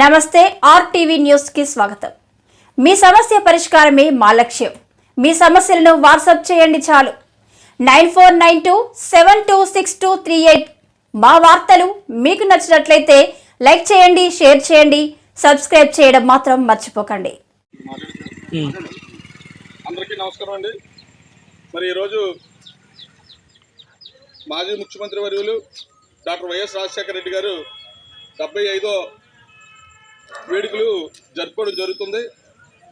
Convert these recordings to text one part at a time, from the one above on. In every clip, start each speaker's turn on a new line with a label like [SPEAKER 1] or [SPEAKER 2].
[SPEAKER 1] నమస్తే ఆర్టీవీ న్యూస్కి స్వాగతం. మీ సమస్య పరిష్కారమే మా లక్ష్యం. మీ సమస్యలను వాట్సాప్ చేయండి చాలు. Nine four nine two seven two six two three eight మా వార్తలు మీకు నచ్చినట్లయితే లైక్ చేయండి షేర్ చేయండి సబ్స్క్రైబ్ చేయడం మాత్రం మర్చిపోకండి.
[SPEAKER 2] అందరికీ నమస్కారం అండి. మరి ఈరోజు మాజీ ముఖ్యమంత్రి వర్యులు డాక్టర్ వైఎస్ రాజశేఖర రెడ్డి గారు డెబ్బై ఐదో వేడుకలు జరుపుకోవడం జరుగుతుంది.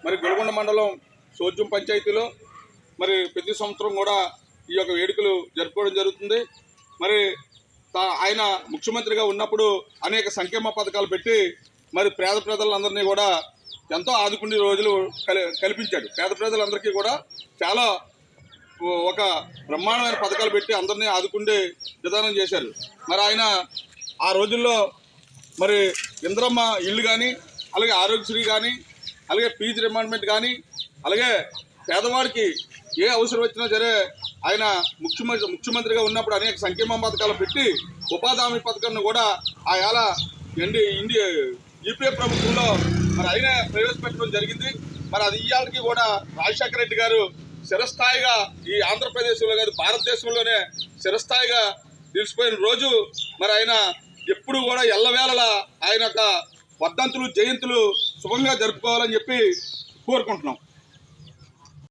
[SPEAKER 2] మరి గొలగొండ మండలం సోజ్యం పంచాయతీలో మరి ప్రతి సంవత్సరం కూడా ఈ యొక్క వేడుకలు జరుపుకోవడం జరుగుతుంది. మరి తా- ఆయన ముఖ్యమంత్రిగా ఉన్నప్పుడు అనేక సంక్షేమ పథకాలు పెట్టి మరి పేద ప్రజలందరినీ కూడా ఎంతో ఆదుకునే రోజులు కలి కల్పించాడు. పేద ప్రజలందరికీ కూడా చాలా ఒక బ్రహ్మాండమైన పథకాలు పెట్టి అందరినీ ఆదుకుండే విధానం చేశారు. మరి ఆయన ఆ రోజుల్లో మరి ఇంద్రమ్మ ఇల్లు కానీ అలాగే ఆరోగ్యశ్రీ కానీ అలాగే పీజీ రిమాండ్మెంట్ కానీ అలాగే పేదవాడికి ఏ అవసరం వచ్చినా సరే ఆయన ముఖ్యమంత్రి ముఖ్యమంత్రిగా ఉన్నప్పుడు అనేక సంక్షేమ పథకాలు పెట్టి ఉపాధి హామీ పథకాన్ని కూడా ఆ ఏళ ఎన్డి ఇండియా యూపీఏ ప్రభుత్వంలో మరి ఆయన ప్రవేశపెట్టడం జరిగింది. మరి అది ఇవాళకి కూడా రాజశేఖర రెడ్డి గారు చిరస్థాయిగా ఈ ఆంధ్రప్రదేశ్లో కాదు భారతదేశంలోనే చిరస్థాయిగా నిలిచిపోయిన రోజు మరి ఆయన ఎప్పుడు కూడా ఎల్లవేళలా ఆయన యొక్క వర్ధంతులు జయంతులు శుభంగా జరుపుకోవాలని చెప్పి కోరుకుంటున్నాం.